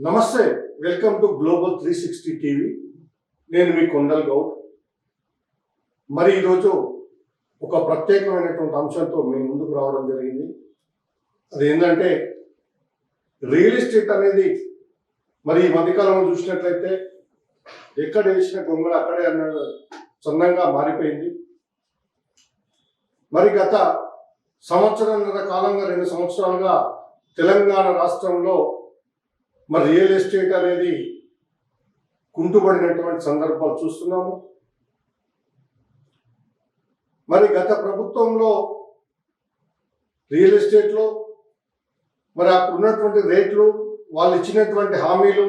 నమస్తే welcome to Global three sixty TV. నేను మీ కొండల్ గౌడ్. మరి ఈరోజు ఒక ప్రత్యేకమైనటువంటి అంశంతో మీ ముందుకు రావడం జరిగింది. అది ఏంటంటే రియల్ ఎస్టేట్ అనేది మరి ఈ మధ్యకాలంలో చూసినట్లయితే ఎక్కడ వేసిన గొంగళ అక్కడే అన్న చందంగా మారిపోయింది. మరి గత సంవత్సరంన్నర కాలంగా రెండు సంవత్సరాలుగా తెలంగాణ రాష్ట్రంలో మరి రియల్ ఎస్టేట్ అనేది కుంటుపడినటువంటి సందర్భాలు చూస్తున్నాము. మరి గత ప్రభుత్వంలో రియల్ ఎస్టేట్లో మరి అప్పుడు ఉన్నటువంటి రేట్లు వాళ్ళు ఇచ్చినటువంటి హామీలు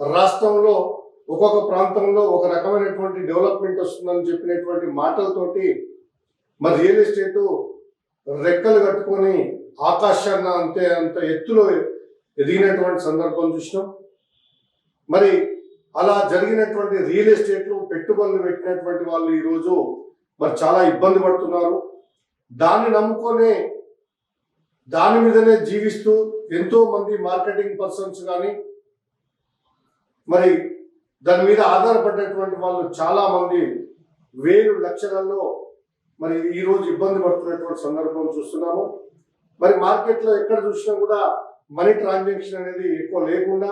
రాష్ట్రంలో ఒక్కొక్క ప్రాంతంలో ఒక రకమైనటువంటి డెవలప్మెంట్ వస్తుందని చెప్పినటువంటి మాటలతోటి మరి రియల్ ఎస్టేటు రెక్కలు కట్టుకొని ఆకాశాన్న అంతే అంత ఎత్తులో ఎదిగినటువంటి సందర్భం చూసినాం. మరి అలా జరిగినటువంటి రియల్ ఎస్టేట్లో పెట్టుబడులు పెట్టినటువంటి వాళ్ళు ఈరోజు మరి చాలా ఇబ్బంది పడుతున్నారు. దాన్ని నమ్ముకొనే దాని మీదనే జీవిస్తూ ఎంతో మంది మార్కెటింగ్ పర్సన్స్ కానీ మరి దాని మీద ఆధారపడినటువంటి వాళ్ళు చాలా మంది వేలు లక్షలలో మరి ఈరోజు ఇబ్బంది పడుతున్నటువంటి సందర్భం చూస్తున్నాము. మరి మార్కెట్లో ఎక్కడ చూసినా కూడా మనీ ట్రాన్సాక్షన్ అనేది ఎక్కువ లేకుండా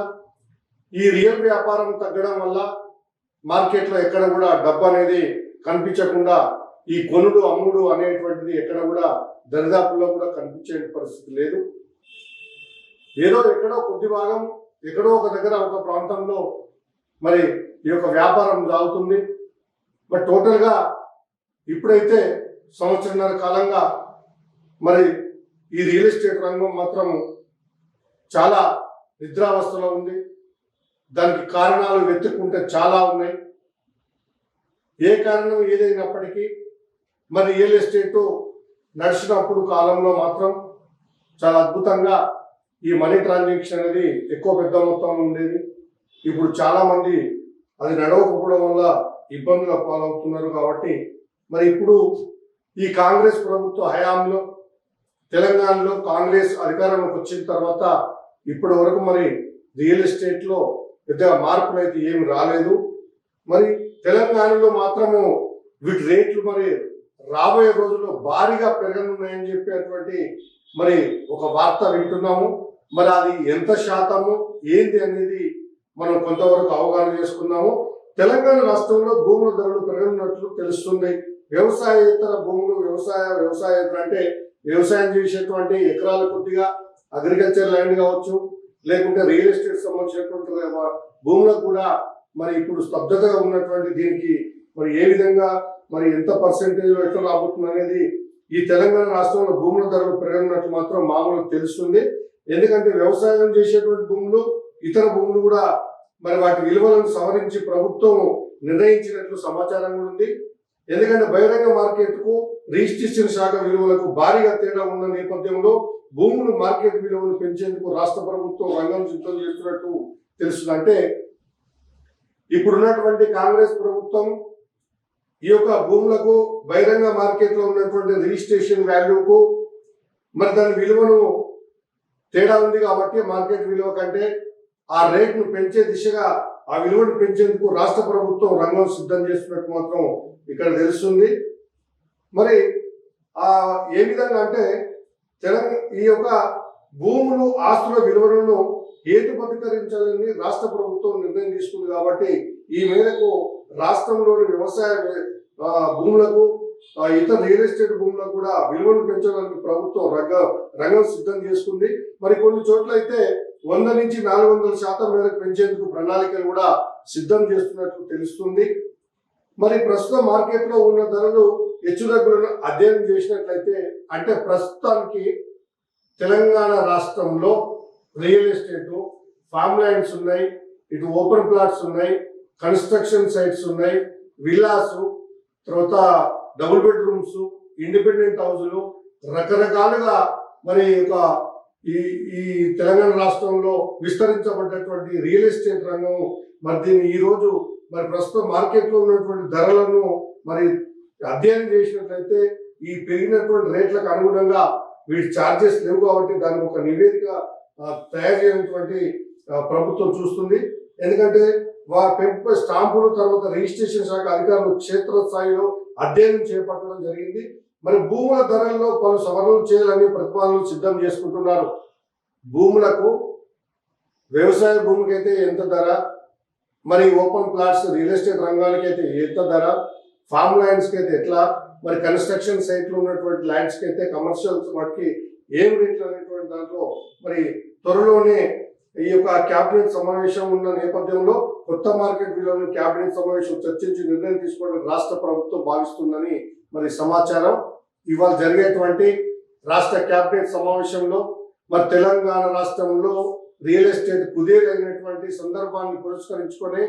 ఈ రియల్ వ్యాపారం తగ్గడం వల్ల మార్కెట్లో ఎక్కడ కూడా డబ్బు అనేది కనిపించకుండా ఈ కొనుడు అమ్ముడు అనేటువంటిది ఎక్కడ కూడా దరిదాపుల్లో కూడా కనిపించే పరిస్థితి లేదు. ఏదో ఎక్కడో కొద్ది భాగం ఎక్కడో ఒక దగ్గర ఒక ప్రాంతంలో మరి ఈ యొక్క వ్యాపారం సాగుతుంది. బట్ టోటల్గా ఇప్పుడైతే సంవత్సరంన్నర కాలంగా మరి ఈ రియల్ ఎస్టేట్ రంగం మాత్రం చాలా నిద్రావస్థలో ఉంది. దానికి కారణాలు వెతుక్కుంటే చాలా ఉన్నాయి. ఏ కారణం ఏదైనప్పటికీ మరి రియల్ ఎస్టేటు నడిచినప్పుడు కాలంలో మాత్రం చాలా అద్భుతంగా ఈ మనీ ట్రాన్సాక్షన్ అనేది ఎక్కువ పెద్ద మొత్తంలో ఉండేది. ఇప్పుడు చాలామంది అది నడవకపోవడం వల్ల ఇబ్బందుల పాలవుతున్నారు కాబట్టి మరి ఇప్పుడు ఈ కాంగ్రెస్ ప్రభుత్వ హయాంలో తెలంగాణలో కాంగ్రెస్ అధికారంలోకి వచ్చిన తర్వాత ఇప్పటి వరకు మరి రియల్ ఎస్టేట్లో పెద్దగా మార్పులు అయితే ఏమి రాలేదు. మరి తెలంగాణలో మాత్రము వీటి రేట్లు మరి రాబోయే రోజుల్లో భారీగా పెరగనున్నాయని చెప్పేటువంటి మరి ఒక వార్త వింటున్నాము. మరి అది ఎంత శాతము ఏంటి అనేది మనం కొంతవరకు అవగాహన చేసుకున్నాము. తెలంగాణ రాష్ట్రంలో భూముల ధరలు పెరగనున్నట్లు తెలుస్తుంది. వ్యవసాయేతర భూములు వ్యవసాయ వ్యవసాయేతర అంటే వ్యవసాయం చేసేటువంటి ఎకరాల కొద్దిగా అగ్రికల్చర్ ల్యాండ్ కావచ్చు లేకుంటే రియల్ ఎస్టేట్ సంబంధించినటువంటి భూములకు కూడా మరి ఇప్పుడు స్తబ్దతగా ఉన్నటువంటి దీనికి మరి ఏ విధంగా మరి ఎంత పర్సెంటేజ్ ఎట్లా రాబోతుంది అనేది ఈ తెలంగాణ రాష్ట్రంలో భూముల ధరలు పెరగనున్నట్లు మాత్రం మామూలు తెలుస్తుంది. ఎందుకంటే వ్యవసాయం చేసేటువంటి భూములు ఇతర భూములు కూడా మరి వాటి విలువలను సవరించి ప్రభుత్వం నిర్ణయించినట్లు సమాచారం కూడా ఉంది. ఎందుకంటే బహిరంగ మార్కెట్కు రిజిస్ట్రేషన్ శాఖ విలువలకు భారీగా తేడా ఉన్న నేపథ్యంలో భూములు మార్కెట్ విలువను పెంచేందుకు రాష్ట్ర ప్రభుత్వం రంగం సిద్ధం చేస్తున్నట్టు తెలుస్తుంది. అంటే ఇప్పుడున్నటువంటి కాంగ్రెస్ ప్రభుత్వం ఈ యొక్క భూములకు బహిరంగ మార్కెట్లో ఉన్నటువంటి రిజిస్ట్రేషన్ వాల్యూకు మరి దాని విలువను తేడా ఉంది కాబట్టి మార్కెట్ విలువ కంటే ఆ రేట్ను పెంచే దిశగా ఆ విలువను పెంచేందుకు రాష్ట్ర ప్రభుత్వం రంగం సిద్ధం చేస్తున్నట్టు మాత్రం ఇక్కడ తెలుస్తుంది. మరి ఆ ఏ విధంగా అంటే తెలంగాణ ఈ యొక్క భూములు ఆస్తుల విలువలను హేతుబద్ధీకరించాలని రాష్ట్ర ప్రభుత్వం నిర్ణయం తీసుకుంది కాబట్టి ఈ మేరకు రాష్ట్రంలోని వ్యవసాయ భూములకు ఇతర రియల్ ఎస్టేట్ భూములకు కూడా విలువను పెంచడానికి ప్రభుత్వం రంగ రంగం సిద్ధం చేసుకుంది. మరి కొన్ని చోట్ల అయితే వంద నుంచి నాలుగు వందల శాతం మేరకు పెంచేందుకు ప్రణాళికలు కూడా సిద్ధం చేస్తున్నట్లు తెలుస్తుంది. మరి ప్రస్తుత మార్కెట్లో ఉన్న ధరలు హెచ్చుతగ్గులను అధ్యయనం చేసినట్లయితే అంటే ప్రస్తుతానికి తెలంగాణ రాష్ట్రంలో రియల్ ఎస్టేట్ ఫామ్ ల్యాండ్స్ ఉన్నాయి ఇటు ఓపెన్ ప్లాట్స్ ఉన్నాయి కన్స్ట్రక్షన్ సైట్స్ ఉన్నాయి విల్లాస్ తర్వాత డబుల్ బెడ్రూమ్స్ ఇండిపెండెంట్ హౌజులు రకరకాలుగా మరి ఒక ఈ ఈ తెలంగాణ రాష్ట్రంలో విస్తరించబడ్డటువంటి రియల్ ఎస్టేట్ రంగం మరి దీన్ని ఈరోజు మరి ప్రస్తుతం మార్కెట్లో ఉన్నటువంటి ధరలను మరి అధ్యయనం చేసినట్లయితే ఈ పెరిగినటువంటి రేట్లకు అనుగుణంగా వీటి ఛార్జెస్ లేవు కాబట్టి దానికి ఒక నివేదిక తయారు చేయనటువంటి ప్రభుత్వం చూస్తుంది. ఎందుకంటే వారి పెంపు స్టాంపులు తర్వాత రిజిస్ట్రేషన్ శాఖ అధికారులు క్షేత్రస్థాయిలో అధ్యయనం చేపట్టడం జరిగింది. మరి భూముల ధరల్లో పలు సవరణలు చేయాలని ప్రతిపాదనలు సిద్ధం చేసుకుంటున్నారు. భూములకు వ్యవసాయ భూమికి అయితే ఎంత ధర? మరి ఓపెన్ ప్లాట్స్ రియల్ ఎస్టేట్ రంగానికి అయితే ఎంత ధర? ఫామ్ ల్యాండ్స్కి అయితే ఎట్లా? మరి కన్స్ట్రక్షన్ సైట్లు ఉన్నటువంటి ల్యాండ్స్కి అయితే కమర్షియల్స్ వాటికి ఏం రేట్లు అనేటువంటి దాంట్లో మరి త్వరలోనే ఈ యొక్క క్యాబినెట్ సమావేశం ఉన్న నేపథ్యంలో కొత్త మార్కెట్ విలువను క్యాబినెట్ సమావేశం చర్చించి నిర్ణయం తీసుకోవడానికి రాష్ట్ర ప్రభుత్వం భావిస్తుందని మరి సమాచారం. ఇవాళ జరిగేటువంటి రాష్ట్ర క్యాబినెట్ సమావేశంలో మరి తెలంగాణ రాష్ట్రంలో రియల్ ఎస్టేట్ కుదేలైనటువంటి సందర్భాన్ని పురస్కరించుకొని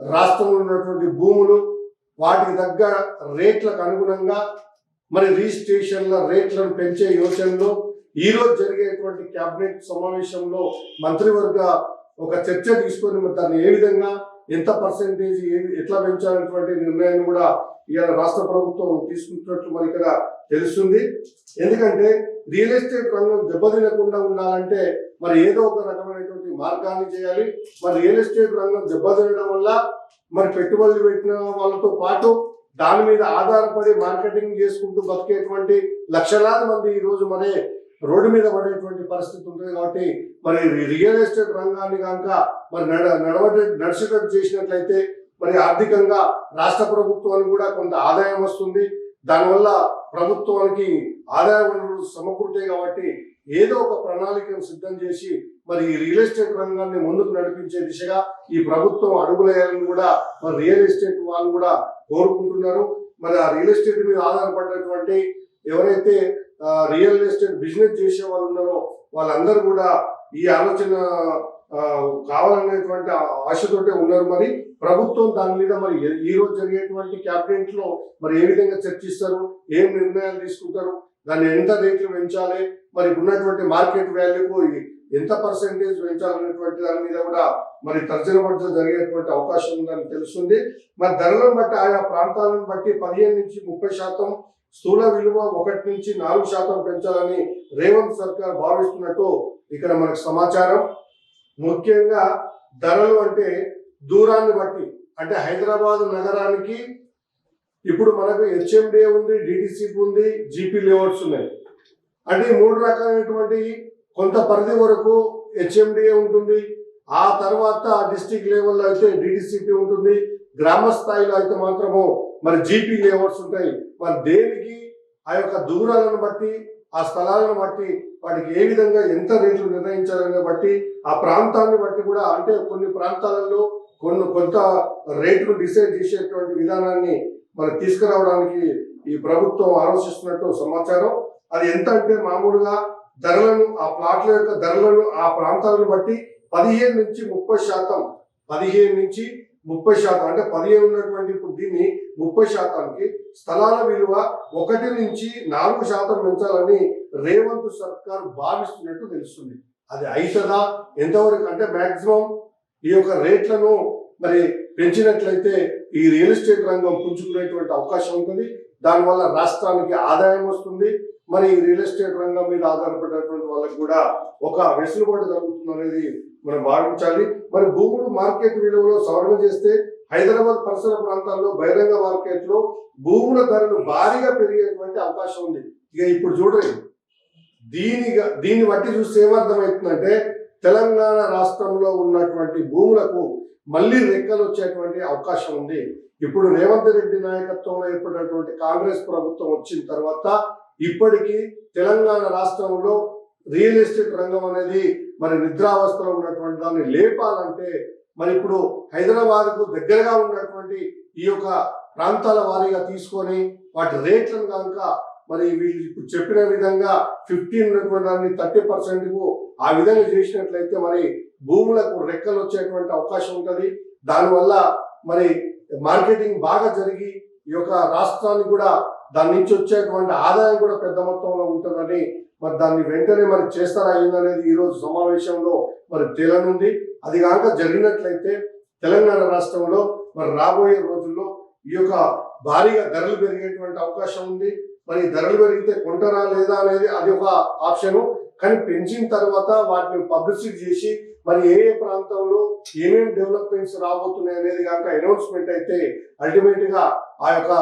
రాష్ట్రంలో ఉన్నటువంటి భూములు వాటికి తగ్గ రేట్లకు అనుగుణంగా మరి రిజిస్ట్రేషన్ల రేట్లను పెంచే యోచనలో ఈరోజు జరిగేటువంటి క్యాబినెట్ సమావేశంలో మంత్రివర్గ ఒక చర్చ తీసుకొని మరి దాన్ని ఏ విధంగా ఎంత పర్సెంటేజ్ ఏవి ఎట్లా పెంచాలనేటువంటి నిర్ణయాన్ని కూడా ఇవాళ రాష్ట్ర ప్రభుత్వం తీసుకుంటున్నట్లు మరి ఇక్కడ తెలుస్తుంది. ఎందుకంటే రియల్ ఎస్టేట్ రంగం దెబ్బతినకుండా ఉండాలంటే మరి ఏదో ఒక రకమైనటువంటి మార్గాన్ని చేయాలి. మరి రియల్ ఎస్టేట్ రంగం దెబ్బతినడం వల్ల మరి పెట్టుబడులు పెట్టిన వాళ్ళతో పాటు దాని మీద ఆధారపడి మార్కెటింగ్ చేసుకుంటూ బతికేటువంటి లక్షలాది మంది ఈరోజు రోజు మరి రోడ్డు మీద పడేటువంటి పరిస్థితి ఉంటుంది కాబట్టి మరి రియల్ ఎస్టేట్ రంగాన్ని కనుక మరి నడ నడవట నడిచేటట్టు చేసినట్లయితే మరి ఆర్థికంగా రాష్ట్ర ప్రభుత్వానికి కూడా కొంత ఆదాయం వస్తుంది. దానివల్ల ప్రభుత్వానికి ఆదాయ వనరులు సమకూరుతాయి కాబట్టి ఏదో ఒక ప్రణాళికను సిద్ధం చేసి మరి ఈ రియల్ ఎస్టేట్ రంగాన్ని ముందుకు నడిపించే దిశగా ఈ ప్రభుత్వం అడుగులేయాలని కూడా మరి రియల్ ఎస్టేట్ వాళ్ళు కూడా కోరుకుంటున్నారు. మరి ఆ రియల్ ఎస్టేట్ మీద ఆధారపడినటువంటి ఎవరైతే రియల్ ఎస్టేట్ బిజినెస్ చేసే వాళ్ళు ఉన్నారో వాళ్ళందరూ కూడా ఈ ఆలోచన కావాలనేటువంటి ఆశతోటే ఉన్నారు మరి. ప్రభుత్వం దాని మీద మరి ఏ- ఈ రోజు జరిగేటువంటి క్యాబినెట్లో మరి ఏ విధంగా చర్చిస్తారు? ఏం నిర్ణయాలు తీసుకుంటారు? దాన్ని ఎంత రేట్లు పెంచాలి? మరి ఉన్నటువంటి మార్కెట్ వాల్యూకు ఎంత పర్సెంటేజ్ పెంచాలనేటువంటి దాని మీద కూడా మరి తర్జన భర్జన జరిగేటువంటి అవకాశం ఉందని తెలుస్తుంది. మరి ధరలను బట్టి ఆయా ప్రాంతాలను బట్టి పదిహేను నుంచి ముప్పై శాతం స్థూల విలువ ఒకటి నుంచి నాలుగు శాతం పెంచాలని రేవంత్ సర్కార్ భావిస్తున్నట్టు ఇక్కడ మనకు సమాచారం. ముఖ్యంగా ధరలు అంటే దూరాన్ని బట్టి అంటే హైదరాబాద్ నగరానికి ఇప్పుడు మనకు హెచ్ఎండిఏ ఉంది డిటిసిపి ఉంది జీపీ లేఅవుట్స్ ఉన్నాయి. అంటే ఈ మూడు రకాలైనటువంటి కొంత పరిధి వరకు హెచ్ఎండిఏ ఉంటుంది. ఆ తర్వాత డిస్టిక్ లెవెల్లో అయితే డిటిసిపి ఉంటుంది. గ్రామ స్థాయిలో అయితే మాత్రము మరి జీపీ లేఅవుట్స్ ఉంటాయి. మరి దేనికి? ఆ యొక్క దూరాలను బట్టి ఆ స్థలాలను బట్టి వాటికి ఏ విధంగా ఎంత రేట్లు నిర్ణయించాలనే బట్టి ఆ ప్రాంతాన్ని బట్టి కూడా అంటే కొన్ని ప్రాంతాలలో కొన్ని కొంత రేట్లు డిసైడ్ చేసేటువంటి విధానాన్ని మనం తీసుకురావడానికి ఈ ప్రభుత్వం ఆలోచిస్తున్నట్టు సమాచారం. అది ఎంత అంటే మామూలుగా ధరలను ఆ ప్లాట్ల యొక్క ధరలను ఆ ప్రాంతాలను బట్టి పదిహేను నుంచి ముప్పై శాతం పదిహేను నుంచి ముప్పై శాతం అంటే పదిహేను ఉన్నటువంటి ఇప్పుడు దీన్ని ముప్పై శాతానికి స్థలాల విలువ ఒకటి నుంచి నాలుగు శాతం పెంచాలని రేవంత్ సర్కార్ భావిస్తున్నట్టు తెలుస్తుంది. అది అవుతుందా ఎంతవరకు? అంటే మాక్సిమం ఈ యొక్క రేట్లను మరి పెంచినట్లయితే ఈ రియల్ ఎస్టేట్ రంగం పుంజుకునేటువంటి అవకాశం ఉంటుంది. దానివల్ల రాష్ట్రానికి ఆదాయం వస్తుంది. మరి ఈ రియల్ ఎస్టేట్ రంగం మీద ఆధారపడేటువంటి వాళ్ళకి కూడా ఒక వెసులుబాటు జరుగుతుంది అనేది మనం భావించాలి. మరి భూములు మార్కెట్ విలువలో సవరణ చేస్తే హైదరాబాద్ పరిసర ప్రాంతాల్లో బహిరంగ మార్కెట్లో భూముల ధరలు భారీగా పెరిగేటువంటి అవకాశం ఉంది. ఇక ఇప్పుడు చూడండి. దీని దీన్ని బట్టి చూస్తే ఏమర్థమవుతుందంటే తెలంగాణ రాష్ట్రంలో ఉన్నటువంటి భూములకు మళ్ళీ రెక్కలు వచ్చేటువంటి అవకాశం ఉంది. ఇప్పుడు రేవంత్ రెడ్డి నాయకత్వంలో ఏర్పడినటువంటి కాంగ్రెస్ ప్రభుత్వం వచ్చిన తర్వాత ఇప్పటికీ తెలంగాణ రాష్ట్రంలో రియల్ ఎస్టేట్ రంగం అనేది మరి నిద్రావస్థలో ఉన్నటువంటి దాన్ని లేపాలంటే మరి ఇప్పుడు హైదరాబాద్కు దగ్గరగా ఉన్నటువంటి ఈ యొక్క ప్రాంతాల వారీగా తీసుకొని వాటి రేట్లను కనుక మరి వీళ్ళు ఇప్పుడు చెప్పిన విధంగా ఫిఫ్టీన్ దాన్ని థర్టీ పర్సెంట్కు ఆ విధంగా చేసినట్లయితే మరి భూములకు రెక్కలు వచ్చేటువంటి అవకాశం ఉంటుంది. దానివల్ల మరి మార్కెటింగ్ బాగా జరిగి ఈ యొక్క రాష్ట్రానికి కూడా దాని నుంచి వచ్చేటువంటి ఆదాయం కూడా పెద్ద మొత్తంలో ఉంటుందని మరి దాన్ని వెంటనే మరి చేస్తారా అయిందనేది ఈరోజు సమావేశంలో మరి తేలనుంది. అది కాక జరిగినట్లయితే తెలంగాణ రాష్ట్రంలో మరి రాబోయే రోజుల్లో ఈ యొక్క భారీగా ధరలు పెరిగేటువంటి అవకాశం ఉంది. మరి ధరలు పెరిగితే కొంటారా లేదా అనేది అది ఒక ఆప్షను. కానీ పెంచిన తర్వాత వాటిని పబ్లిసిటీ చేసి మరి ఏ ఏ ప్రాంతంలో ఏమేమి డెవలప్మెంట్స్ రాబోతున్నాయి అనేది కనుక అనౌన్స్మెంట్ అయితే అల్టిమేట్గా ఆ యొక్క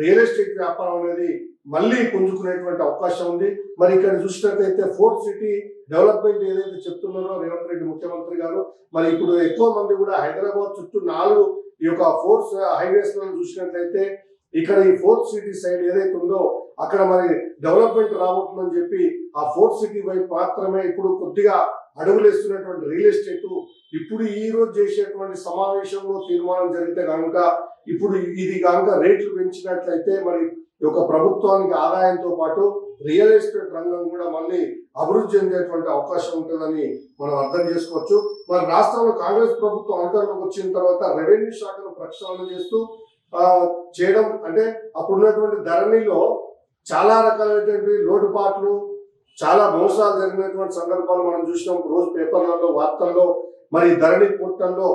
రియల్ ఎస్టేట్ వ్యాపారం అనేది మళ్ళీ పుంజుకునేటువంటి అవకాశం ఉంది. మరి ఇక్కడ చూసినట్లయితే ఫోర్త్ సిటీ డెవలప్మెంట్ ఏదైతే చెప్తున్నారో రేవంత్ రెడ్డి ముఖ్యమంత్రి గారు మరి ఇప్పుడు ఎక్కువ మంది కూడా హైదరాబాద్ చుట్టూ నాలుగు ఈ యొక్క ఫోర్త్ హైవేస్లో చూసినట్లయితే ఇక్కడ ఈ ఫోర్త్ సిటీ సైడ్ ఏదైతే ఉందో అక్కడ మరి డెవలప్మెంట్ రాబోతుందని చెప్పి ఆ ఫోర్త్ సిటీ వైపు మాత్రమే ఇప్పుడు కొద్దిగా అడుగులేస్తున్నటువంటి రియల్ ఎస్టేట్ ఇప్పుడు ఈ రోజు చేసేటువంటి సమావేశంలో తీర్మానం జరిగితే కనుక ఇప్పుడు ఇది కనుక రేట్లు పెంచినట్లయితే మరి ఒక యొక్క ప్రభుత్వానికి ఆదాయంతో పాటు రియల్ ఎస్టేట్ రంగం కూడా మళ్ళీ అభివృద్ధి చెందేటువంటి అవకాశం ఉంటుందని మనం అర్థం చేసుకోవచ్చు. మరి రాష్ట్రంలో కాంగ్రెస్ ప్రభుత్వం అధికారంలోకి వచ్చిన తర్వాత రెవెన్యూ శాఖను ప్రక్షాళన చేస్తూ చేయడం అంటే అప్పుడు ఉన్నటువంటి ధరణిలో చాలా రకాలైనటువంటి లోటుపాట్లు చాలా మోసాలు జరిగినటువంటి సందర్భాలు మనం చూసినాం. రోజు పేపర్లలో వార్తల్లో మరి ధరణి పుట్టల్లో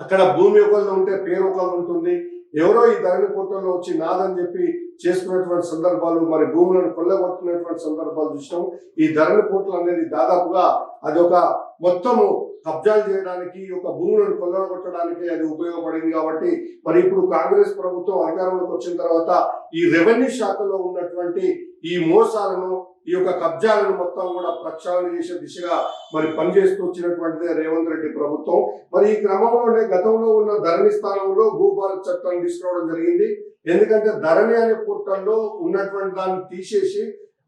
అక్కడ భూమి ఒకళ్ళు ఉంటే పేరు ఒకళ్ళు ఉంటుంది. ఎవరో ఈ ధరణి పుట్టల్లో వచ్చి నాదని చెప్పి చేసుకున్నటువంటి సందర్భాలు మరి భూములను కొల్లగొట్టుకున్నటువంటి సందర్భాలు చూసినాం. ఈ ధరణి పుట్టలు అనేది దాదాపుగా అది ఒక మొత్తము కబ్జాలు చేయడానికి ఒక భూములను కొల్లగొట్టడానికి అది ఉపయోగపడింది కాబట్టి మరి ఇప్పుడు కాంగ్రెస్ ప్రభుత్వం అధికారంలోకి వచ్చిన తర్వాత ఈ రెవెన్యూ శాఖలో ఉన్నటువంటి ఈ మోసాలను ఈ యొక్క కబ్జాలను మొత్తం కూడా ప్రక్షాళన చేసే దిశగా మరి పనిచేస్తూ వచ్చినటువంటిదే రేవంత్ రెడ్డి ప్రభుత్వం. మరి ఈ క్రమంలోనే గతంలో ఉన్న ధరణి స్థానంలో భూభారత్ చట్టాన్ని తీసుకురావడం జరిగింది. ఎందుకంటే ధరణి అనే పోర్టల్లో ఉన్నటువంటి దాన్ని తీసేసి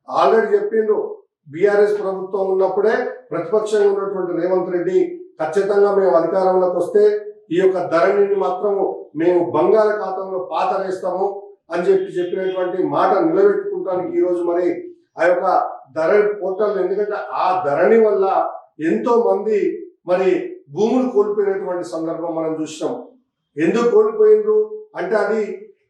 ఆల్రెడీ చెప్పిండ్రు. బీఆర్ఎస్ ప్రభుత్వం ఉన్నప్పుడే ప్రతిపక్షంగా ఉన్నటువంటి రేవంత్ రెడ్డి ఖచ్చితంగా మేము అధికారంలోకి వస్తే ఈ యొక్క ధరణిని మాత్రం మేము బంగాళాఖాతంలో పాతరేస్తాము అని చెప్పి చెప్పినటువంటి మాట నిలబెట్టుకుంటానికి ఈరోజు మరి ఆ యొక్క ధరణి పోర్టల్ ఎందుకంటే ఆ ధరణి వల్ల ఎంతో మంది మరి భూములు కోల్పోయినటువంటి సందర్భం మనం చూసినాం. ఎందుకు కోల్పోయిండ్రు? అంటే అది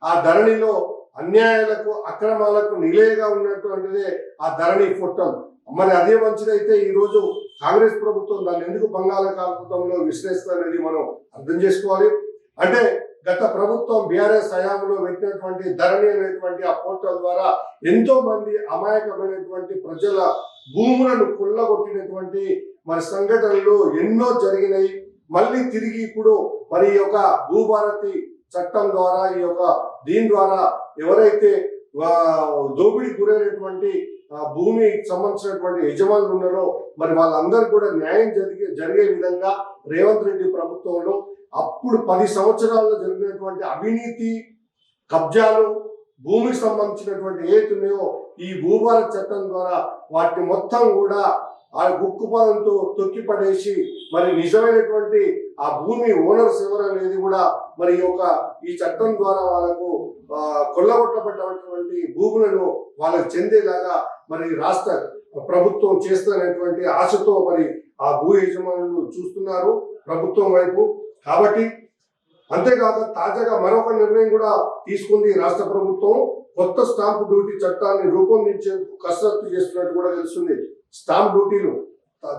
ఆ ధరణిలో అన్యాయాలకు అక్రమాలకు నిలయగా ఉన్నటువంటిదే ఆ ధరణి పోర్టల్. మరి అదే మంచిదైతే ఈ రోజు కాంగ్రెస్ ప్రభుత్వం దాన్ని ఎందుకు బంగాళాఖాతంలో విశ్లేషిస్తుంది మనం అర్థం చేసుకోవాలి? అంటే గత ప్రభుత్వం బీఆర్ఎస్ హయాంలో పెట్టినటువంటి ధరణి అనేటువంటి ఆ పోర్టల్ ద్వారా ఎంతో మంది అమాయకమైనటువంటి ప్రజల భూములను కుల్లగొట్టినటువంటి మరి సంఘటనలు ఎన్నో జరిగినాయి. మళ్ళీ తిరిగి ఇప్పుడు మరి ఈ యొక్క భూభారతి చట్టం ద్వారా ఈ యొక్క దీని ద్వారా ఎవరైతే ఆ, దోపిడీ గురైనటువంటి ఆ, సంబంధించినటువంటి యజమానులు ఉన్నారో మరి వాళ్ళందరూ కూడా న్యాయం జరిగే జరిగే విధంగా రేవంత్ రెడ్డి ప్రభుత్వంలో అప్పుడు పది సంవత్సరాల్లో జరిగినటువంటి అవినీతి కబ్జాలు భూమికి సంబంధించినటువంటి ఏతున్నాయో ఈ భూభారత్ చట్టం ద్వారా వాటిని మొత్తం కూడా ఆ గుక్కుపాదంతో తొక్కి పడేసి మరి నిజమైనటువంటి ఆ భూమి ఓనర్స్ ఎవరనేది అనేది కూడా మరి యొక్క ఈ చట్టం ద్వారా వాళ్ళకు కొల్లగొట్టబడ్డటువంటి భూములను వాళ్ళకు చెందేలాగా మరి రాష్ట్ర ప్రభుత్వం చేస్తున్నటువంటి ఆశతో మరి ఆ భూ యజమానులు చూస్తున్నారు ప్రభుత్వం వైపు. కాబట్టి అంతేకాక తాజాగా మరొక నిర్ణయం కూడా తీసుకుంది రాష్ట్ర ప్రభుత్వం. కొత్త స్టాంపు డ్యూటీ చట్టాన్ని రూపొందించేందుకు కసరత్తు చేస్తున్నట్టు కూడా తెలుస్తుంది. స్టాంప్ డ్యూటీలు.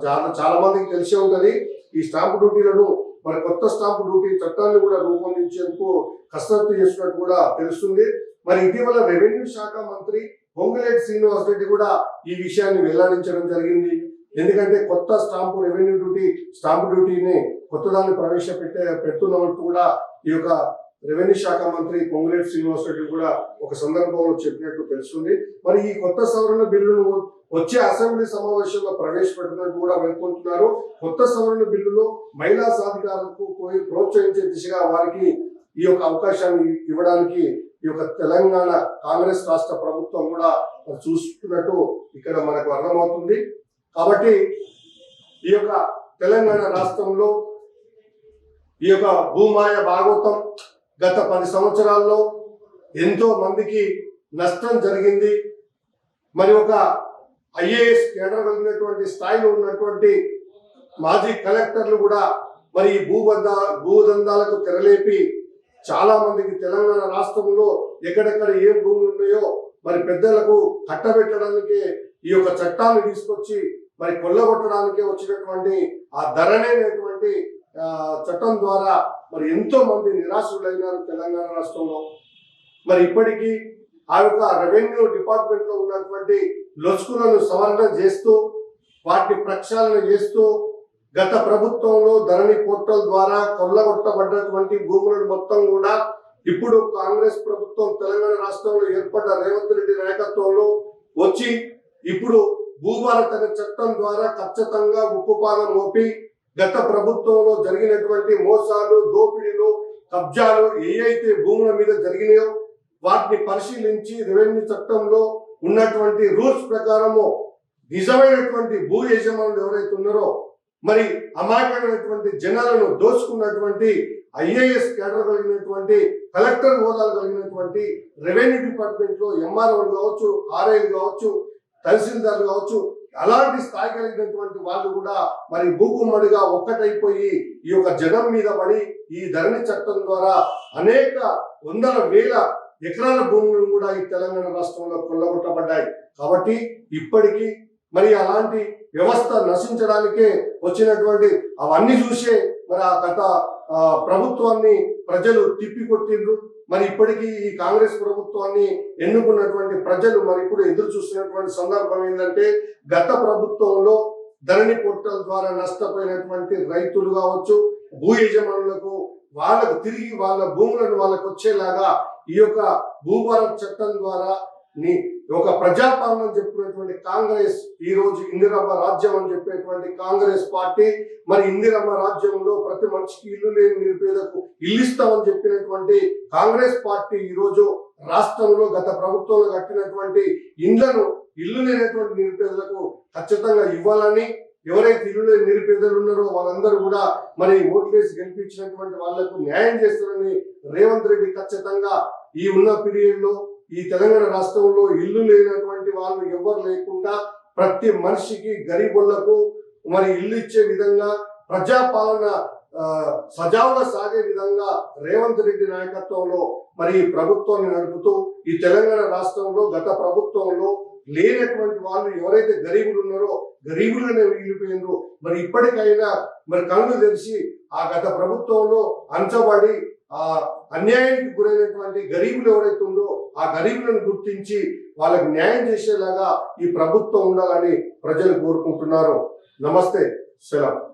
చాలా చాలా మందికి తెలిసే ఉంటుంది. ఈ స్టాంప్ డ్యూటీలను మరి కొత్త స్టాంప్ డ్యూటీ చట్టాన్ని కూడా రూపొందించేందుకు కసరత్తు చేస్తున్నట్టు కూడా తెలుస్తుంది. మరి ఇటీవల రెవెన్యూ శాఖ మంత్రి పొంగులేటి శ్రీనివాస్ రెడ్డి కూడా ఈ విషయాన్ని వెల్లడించడం జరిగింది. ఎందుకంటే కొత్త స్టాంపు రెవెన్యూ డ్యూటీ స్టాంప్ డ్యూటీని కొత్తదాన్ని ప్రవేశపెట్టే పెడుతున్నట్టు కూడా ఈ యొక్క రెవెన్యూ శాఖ మంత్రి పొంగులేటి శ్రీనివాస్ రెడ్డి కూడా ఒక సందర్భంలో చెప్పినట్టు తెలుస్తుంది. మరి ఈ కొత్త సవరణ బిల్లును వచ్చే అసెంబ్లీ సమావేశంలో ప్రవేశపెట్టడానికి కూడా వెళ్తుంటున్నారు. కొత్త సవరణ బిల్లులో మహిళా సాధికారులకు పోయి ప్రోత్సహించే దిశగా వారికి ఈ యొక్క అవకాశాన్ని ఇవ్వడానికి ఈ యొక్క తెలంగాణ కాంగ్రెస్ రాష్ట్ర ప్రభుత్వం కూడా చూస్తున్నట్టు ఇక్కడ మనకు అర్థమవుతుంది. కాబట్టి ఈ యొక్క తెలంగాణ రాష్ట్రంలో ఈ యొక్క భూమాయ భాగవతం గత పది సంవత్సరాల్లో ఎంతో మందికి నష్టం జరిగింది. మరి ఒక ఐఏఎస్ కేడర్ ఉన్నటువంటి స్థాయిలో ఉన్నటువంటి మాజీ కలెక్టర్లు కూడా మరి ఈ భూదందాలకు తెరలేపి చాలా మందికి తెలంగాణ రాష్ట్రంలో ఎక్కడెక్కడ ఏ భూములు ఉన్నాయో మరి పెద్దలకు కట్టబెట్టడానికి ఈ యొక్క చట్టాన్ని తీసుకొచ్చి మరి కొల్లగొట్టడానికే వచ్చినటువంటి ఆ ధరనేటువంటి చట్టం ద్వారా మరి ఎంతో మంది నిరాశులైనారు తెలంగాణ రాష్ట్రంలో. మరి ఇప్పటికీ ఆ యొక్క రెవెన్యూ డిపార్ట్మెంట్లో ఉన్నటువంటి లొసుకులను సవరణ చేస్తూ వాటిని ప్రక్షాళన చేస్తూ గత ప్రభుత్వంలో ధరణి పోర్టల్ ద్వారా కొల్లగొట్టబడ్డటువంటి భూములను మొత్తం కూడా ఇప్పుడు కాంగ్రెస్ ప్రభుత్వం తెలంగాణ రాష్ట్రంలో ఏర్పడ్డ రేవంత్ రెడ్డి నాయకత్వంలో వచ్చి ఇప్పుడు భూభారత చట్టం ద్వారా ఖచ్చితంగా ఉక్కుపాదం మోపి గత ప్రభుత్వంలో జరిగినటువంటి మోసాలు దోపిడీలు కబ్జాలు ఏ అయితే భూముల మీద జరిగినాయో వాటిని పరిశీలించి రెవెన్యూ చట్టంలో ఉన్నటువంటి రూల్స్ ప్రకారము నిజమైనటువంటి భూ యజమానులు ఎవరైతే ఉన్నారో మరి అమాయకమైనటువంటి జనాలను దోచుకున్నటువంటి ఐఏఎస్ కేడర్ కలిగినటువంటి కలెక్టర్ హోదాలు కలిగినటువంటి రెవెన్యూ డిపార్ట్మెంట్లో ఎంఆర్ఓలు కావచ్చు ఆర్ఐలు కావచ్చు తహసీల్దార్లు కావచ్చు అలాంటి స్థాయి కలిగినటువంటి వాళ్ళు కూడా మరి భూకుమ్మడిగా ఒక్కటైపోయి ఈ యొక్క జనం మీద పడి ఈ ధరణి చట్టం ద్వారా అనేక వందల వేల ఎకరాల భూములు కూడా ఈ తెలంగాణ రాష్ట్రంలో కొల్లగొట్టబడ్డాయి. కాబట్టి ఇప్పటికీ మరి అలాంటి వ్యవస్థ నశించడానికే వచ్చినటువంటి అవన్నీ చూసే మరి ఆ గత ప్రభుత్వాన్ని ప్రజలు తిప్పికొట్టిండ్రు. మరి ఇప్పటికీ ఈ కాంగ్రెస్ ప్రభుత్వాన్ని ఎన్నుకున్నటువంటి ప్రజలు మరి ఇప్పుడు ఎదురు చూస్తున్నటువంటి సందర్భం ఏంటంటే గత ప్రభుత్వంలో ధరణి పోర్టల్ ద్వారా నష్టపోయినటువంటి రైతులు కావచ్చు భూ యజమానులకు వాళ్ళకు తిరిగి వాళ్ళ భూములను వాళ్ళకు వచ్చేలాగా ఈ యొక్క భూభారత చట్టం ద్వారా నీ ఒక ప్రజాపాలన అని చెప్పినటువంటి కాంగ్రెస్ ఈ రోజు ఇందిరమ్మ రాజ్యం అని చెప్పేటువంటి కాంగ్రెస్ పార్టీ మరి ఇందిరమ్మ రాజ్యంలో ప్రతి మనిషికి ఇల్లు లేని నిరుపేదకు ఇల్లు ఇస్తామని చెప్పినటువంటి కాంగ్రెస్ పార్టీ ఈ రోజు రాష్ట్రంలో గత ప్రభుత్వంలో కట్టినటువంటి ఇండ్లను ఇల్లు లేనటువంటి నిరుపేదలకు ఖచ్చితంగా ఇవ్వాలని ఎవరైతే ఇల్లు నిరుపేదలు ఉన్నారో వాళ్ళందరూ కూడా మరి ఓట్లేసి గెలిపించినటువంటి వాళ్ళకు న్యాయం చేస్తారని రేవంత్ రెడ్డి ఖచ్చితంగా ఈ ఉన్న పీరియడ్లో ఈ తెలంగాణ రాష్ట్రంలో ఇల్లు లేనటువంటి వాళ్ళు ఎవరు లేకుండా ప్రతి మనిషికి గరీబులకు మరి ఇల్లు ఇచ్చే విధంగా ప్రజాపాలన సజావుగా సాగే విధంగా రేవంత్ రెడ్డి నాయకత్వంలో మరి ఈ ప్రభుత్వాన్ని నడుపుతూ ఈ తెలంగాణ రాష్ట్రంలో గత ప్రభుత్వంలో లేనటువంటి వాళ్ళు ఎవరైతే గరీబులు ఉన్నారో గరీబులనే మిగిలిపోయినరు. మరి ఇప్పటికైనా మరి కళ్ళు తెలిసి ఆ గత ప్రభుత్వంలో అంచబడి ఆ అన్యాయానికి గురైనటువంటి గరీబులు ఎవరైతే ఉందో ఆ గరీబులను గుర్తించి వాళ్ళకి న్యాయం చేసేలాగా ఈ ప్రభుత్వం ఉండాలని ప్రజలు కోరుకుంటున్నారు. నమస్తే సెలవు.